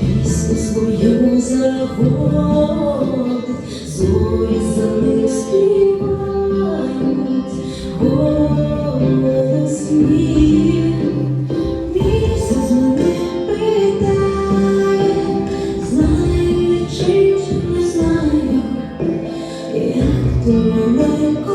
пісню свою заводить, 눈물 날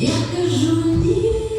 Я кажу ні.